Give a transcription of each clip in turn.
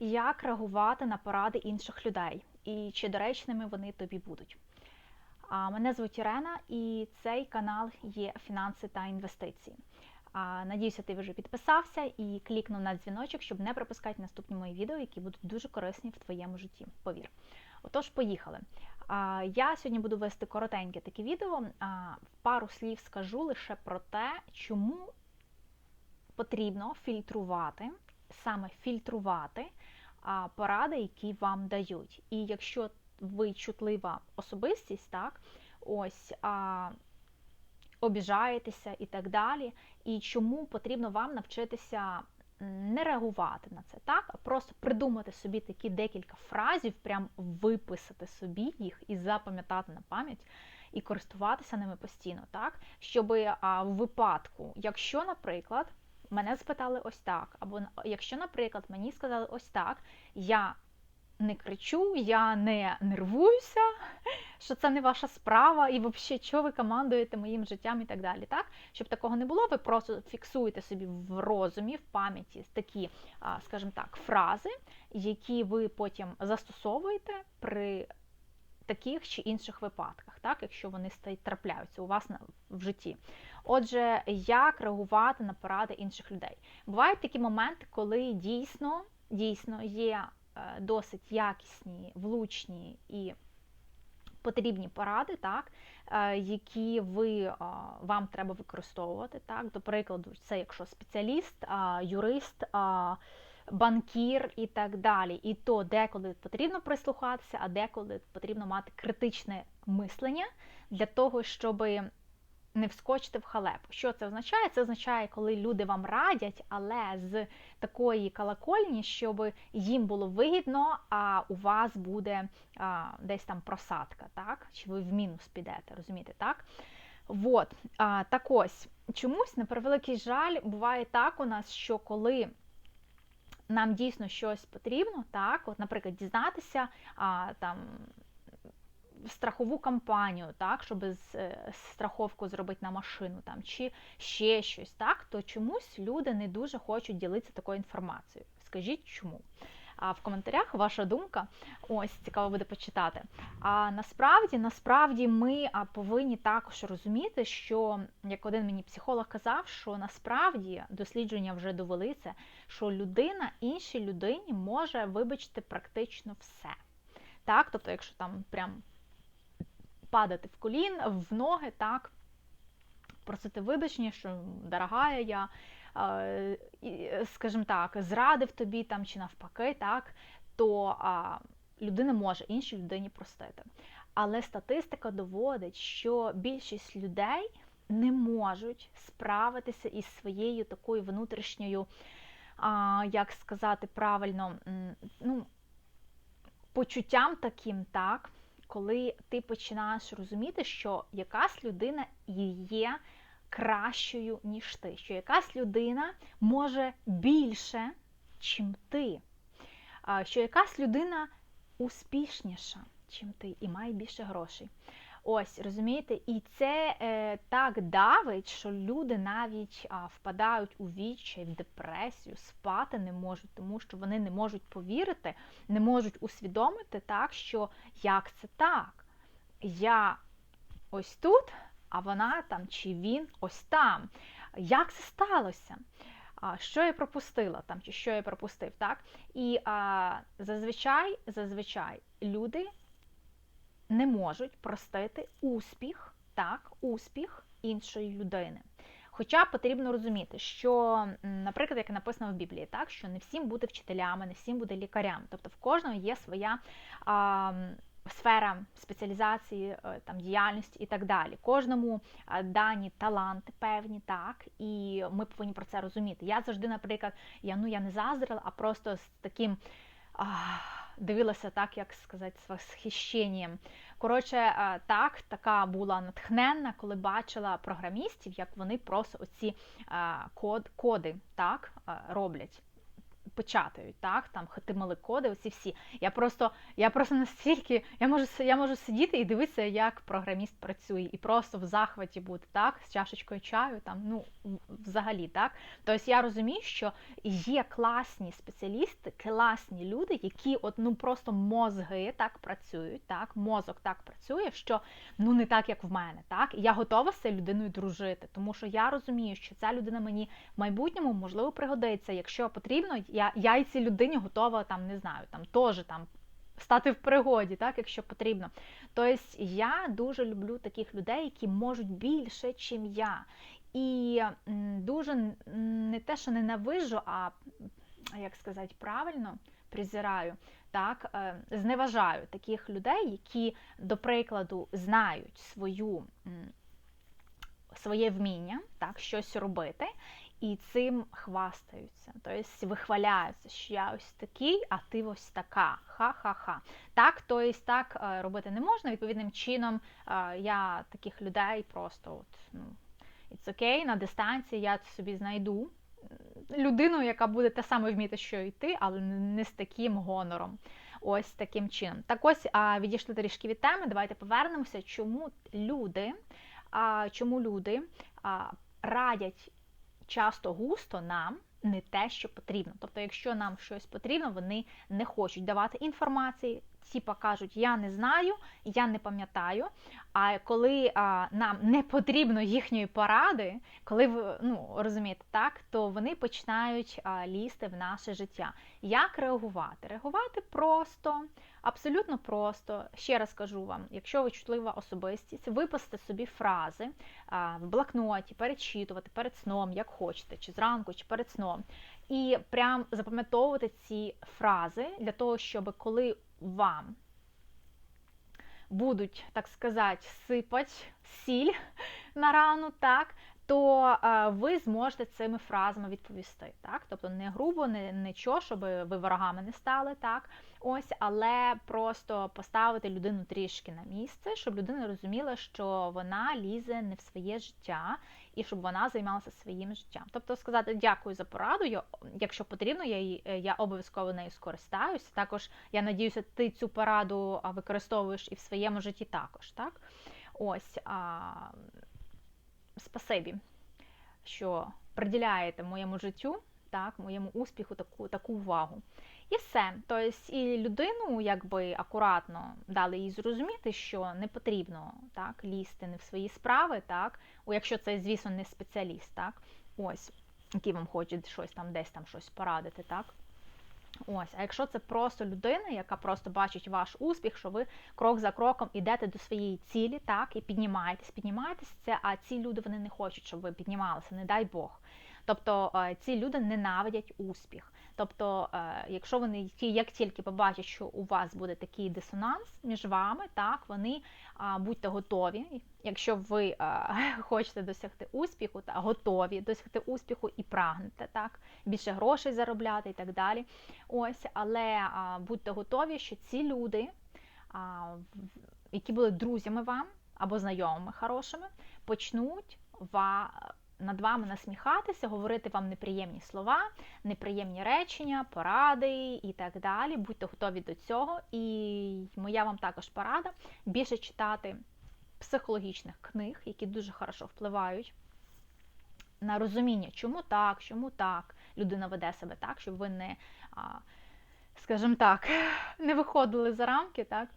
Як реагувати на поради інших людей і чи доречними вони тобі будуть? А, Мене звуть Ірена і цей канал є фінанси та інвестиції. А, Надіюся, ти вже підписався і клікнув на дзвіночок, щоб не пропускати наступні мої відео, які будуть дуже корисні в твоєму житті. Повір. Отож, поїхали. А, Я сьогодні буду вести коротеньке таке відео. А, В пару слів скажу лише про те, чому потрібно фільтрувати, саме фільтрувати поради, які вам дають. І якщо ви чутлива особистість, так, ось а, обіжаєтеся і так далі, і чому потрібно вам навчитися не реагувати на це, так, а просто придумати собі такі декілька фразів, прям виписати собі їх і запам'ятати на пам'ять. І користуватися ними постійно, так? Щоб а, в випадку, якщо, наприклад, мене спитали ось так, або якщо, наприклад, мені сказали ось так, я не кричу, я не нервуюся, що це не ваша справа, і взагалі, що ви командуєте моїм життям і так далі. Так? Щоб такого не було, ви просто фіксуєте собі в розумі, в пам'яті такі, скажімо так, фрази, які ви потім застосовуєте при таких чи інших випадках, так, якщо вони трапляються у вас в житті. Отже, як реагувати на поради інших людей? Бувають такі моменти, коли дійсно, дійсно є Е, досить якісні, влучні і потрібні поради, так, е, які ви, е, вам треба використовувати. Так, До прикладу, це якщо спеціаліст, юрист, банкір і так далі. І то деколи потрібно прислухатися, а деколи потрібно мати критичне мислення для того, щоби не вскочити в халепу. Що це означає? Це означає, коли люди вам радять, але з такої колокольні, щоб їм було вигідно, а у вас буде а, десь там просадка, так? Чи ви в мінус підете, розумієте, так? Вот. А, Так ось, чомусь, на превеликий жаль, буває так у нас, що коли. Нам дійсно щось потрібно, так, от, наприклад, дізнатися а, там страхову кампанію, так, щоб е, страховку зробити на машину там, чи ще щось, так, то чомусь люди не дуже хочуть ділитися такою інформацією. Скажіть чому? А в коментарях ваша думка, ось цікаво буде почитати. А насправді, насправді, ми повинні також розуміти, що як один мені психолог казав, що насправді дослідження вже довели це, що людина іншій людині може вибачити практично все. Так, тобто, якщо там прям падати в колін, в ноги, так, просити вибачення, що дорогая я, скажімо так, зрадив тобі там чи навпаки, так, то людина може іншій людині простити. Але статистика доводить, що більшість людей не можуть справитися із своєю такою внутрішньою, як сказати правильно, ну, почуттям таким, так, коли ти починаєш розуміти, що якась людина є кращою, ніж ти, що якась людина може більше, чим ти, що якась людина успішніша, чим ти, і має більше грошей. Ось, розумієте, і це е, так давить, що люди навіть а, впадають у відчай, в депресію, спати не можуть, тому що вони не можуть повірити, не можуть усвідомити так, що як це так? Я ось тут, а вона там чи він ось там. Як це сталося? Що я пропустила там, чи що я пропустив, так? І а, зазвичай, зазвичай люди не можуть простити успіх, так, успіх іншої людини. Хоча потрібно розуміти, що, наприклад, як написано в Біблії, так, що не всім бути вчителями, не всім бути лікарями. Тобто в кожного є своя а, сфера спеціалізації, е, там, діяльності і так далі. Кожному дані таланти певні, так, і ми повинні про це розуміти. Я завжди, наприклад, я ну я не заздрила, а просто з таким. А, дивилася так, як сказати, з восхищенням. Коротше, е, так, така була натхненна, коли бачила програмістів, як вони просто оці е, код, коди так, е, роблять. Печатають, так, там HTML коди, оці всі. Я просто я просто настільки, я можу я можу сидіти і дивитися, як програміст працює, і просто в захваті бути, так, з чашечкою чаю, там, ну, взагалі, так. Тобто я розумію, що є класні спеціалісти, класні люди, які от, ну, просто мозги так працюють, так, мозок так працює, що ну не так, як в мене. так, І я готова з цією людиною дружити, тому що я розумію, що ця людина мені в майбутньому можливо пригодиться. Якщо потрібно, я я і цій людині готова там, не знаю, там теж там. Стати в пригоді, так, якщо потрібно. Тобто я дуже люблю таких людей, які можуть більше, чим я. І дуже не те, що ненавижу, а як сказати правильно, презираю, так, е, зневажаю таких людей, які, до прикладу, знають свою, своє вміння, так, щось робити, і цим хвастаються. Тобто вихваляються, що я ось такий, а ти ось така. Ха-ха-ха. Так, тобто так е, робити не можна. Відповідним чином е, я таких людей просто от, ну, it's okay, на дистанції я собі знайду людину, яка буде те саме вміти, що і ти, але не з таким гонором. Ось таким чином. Так ось відійшли трішки від теми. Давайте повернемося, чому люди, чому люди радять часто густо нам не те, що потрібно. Тобто, якщо нам щось потрібно, вони не хочуть давати інформації, типа кажуть, я не знаю, я не пам'ятаю. А коли а, нам не потрібно їхньої поради, коли ви ну розумієте, так, то вони починають а, лізти в наше життя. Як реагувати? Реагувати просто, абсолютно просто. Ще раз кажу вам, якщо ви чутлива особистість, виписати собі фрази а, в блокноті, перечитувати перед сном, як хочете, чи зранку, чи перед сном. І прям запам'ятовувати ці фрази для того, щоб коли вам будуть, так сказати, сипати сіль на рану, так, то ви зможете цими фразами відповісти. так, Тобто не грубо, не нічого, щоб ви ворогами не стали, так, ось, але просто поставити людину трішки на місце, щоб людина розуміла, що вона лізе не в своє життя, і щоб вона займалася своїм життям. Тобто сказати дякую за пораду, я, якщо потрібно, я е, я обов'язково нею скористаюсь. Також я надіюся, ти цю пораду використовуєш і в своєму житті також. так? Ось, а, спасибі, що приділяєте моєму життю, так, моєму успіху таку таку увагу. І все. Тобто, і людину якби акуратно дали їй зрозуміти, що не потрібно так, лізти не в свої справи, так, якщо це, звісно, не спеціаліст, так, ось, який вам хоче щось там десь там щось порадити, так. Ось, а якщо це просто людина, яка просто бачить ваш успіх, що ви крок за кроком йдете до своєї цілі, так, і піднімаєтесь, піднімаєтесь, це, а ці люди вони не хочуть, щоб ви піднімалися, не дай Бог. Тобто е, ці люди ненавидять успіх. Тобто, е, якщо вони як тільки побачать, що у вас буде такий дисонанс між вами, так вони будьте готові. Якщо ви хочете досягти успіху, та готові досягти успіху і прагнете так, більше грошей заробляти і так далі. Ось, але будьте готові, що ці люди, які були друзями вам або знайомими хорошими, почнуть над вами насміхатися, говорити вам неприємні слова, неприємні речення, поради і так далі. Будьте готові до цього. І моя вам також порада більше читати психологічних книг, які дуже хорошо впливають на розуміння, чому так, чому так людина веде себе так, щоб ви не, скажімо так, не виходили за рамки, так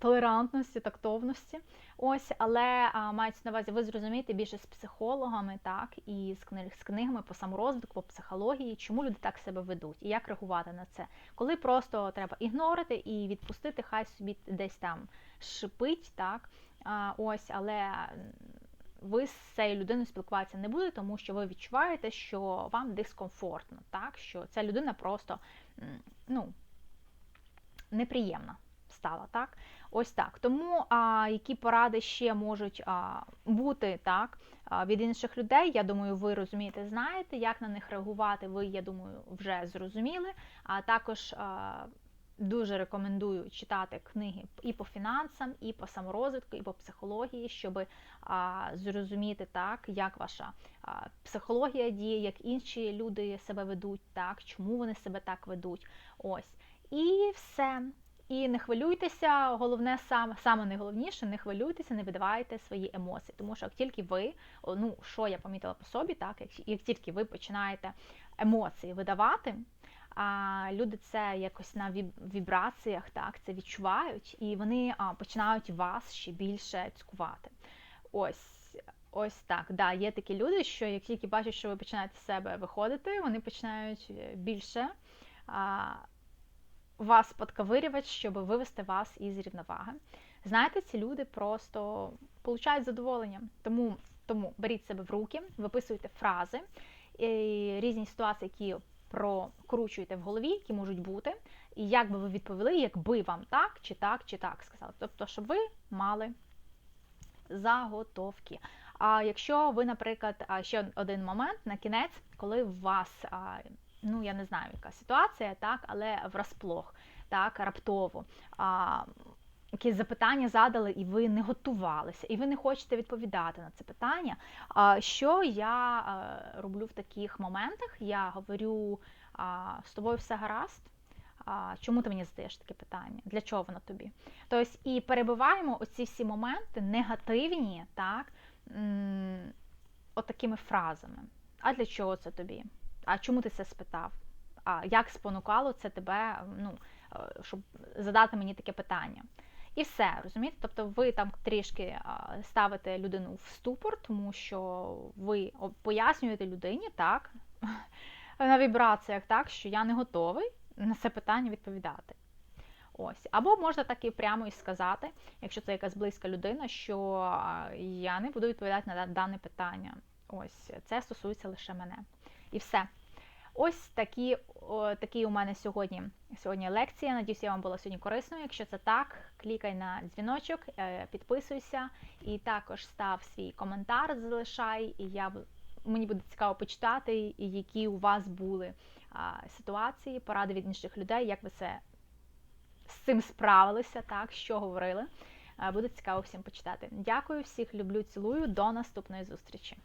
толерантності, тактовності. Ось, але а, мається на увазі, ви зрозумієте більше з психологами, так, і з книг з книгами по саморозвитку, по психології, чому люди так себе ведуть і як реагувати на це. Коли просто треба ігнорити і відпустити, хай собі десь там шипить, так. А, ось, але. Ви з цією людиною спілкуватися не будете, тому що ви відчуваєте, що вам дискомфортно, так? що ця людина просто ну, неприємна стала. так? Ось так. Тому а, які поради ще можуть а, бути так, від інших людей, я думаю, ви розумієте, знаєте, як на них реагувати, ви, я думаю, вже зрозуміли. А також а, дуже рекомендую читати книги і по фінансам, і по саморозвитку, і по психології, щоб а, зрозуміти так, як ваша а, психологія діє, як інші люди себе ведуть, так, чому вони себе так ведуть. Ось. І все. І не хвилюйтеся, головне саме саме найголовніше, не хвилюйтеся, не видавайте свої емоції. Тому що як тільки ви, ну що я помітила по собі, так як, як тільки ви починаєте емоції видавати, а люди це якось на вібраціях, так це відчувають, і вони а, починають вас ще більше цькувати. Ось. Ось так. Да, Є такі люди, що як тільки бачать, що ви починаєте з себе виходити, вони починають е, більше а, вас подковирювати, щоб вивести вас із рівноваги. Знаєте, ці люди просто получають задоволення. Тому тому беріть себе в руки, виписуйте фрази, і різні ситуації, які прокручуєте в голові, які можуть бути, і як би ви відповіли, якби вам так, чи так, чи так сказали. Тобто, щоб ви мали заготовки. А якщо ви, наприклад, ще один момент на кінець, коли у вас ну я не знаю, яка ситуація, так, але врасплох, так, раптово. А, Якісь запитання задали, і ви не готувалися, і ви не хочете відповідати на це питання. Що я роблю в таких моментах? Я говорю з тобою все гаразд. Чому ти мені задаєш таке питання? Для чого воно тобі? Тобто, і перебуваємо оці всі моменти негативні, так, от фразами. А для чого це тобі? А чому ти це спитав? А як спонукало це тебе, ну, е, щоб задати мені таке питання? І все, розумієте? Тобто ви там трішки ставите людину в ступор, тому що ви пояснюєте людині так, на вібраціях, так, що я не готовий на це питання відповідати. Ось. Або можна так і прямо і сказати, якщо це якась близька людина, що я не буду відповідати на дане питання. Ось, це стосується лише мене. І все. Ось такі, о, такі у мене сьогодні сьогодні лекція. Надіюсь, я вам була сьогодні корисною. Якщо це так, клікай на дзвіночок, е, підписуйся і також став свій коментар, залишай, і я мені буде цікаво почитати, які у вас були а, ситуації, поради від інших людей, як ви це з цим справилися, так, що говорили. Буде цікаво всім почитати. Дякую, всіх люблю, цілую. До наступної зустрічі.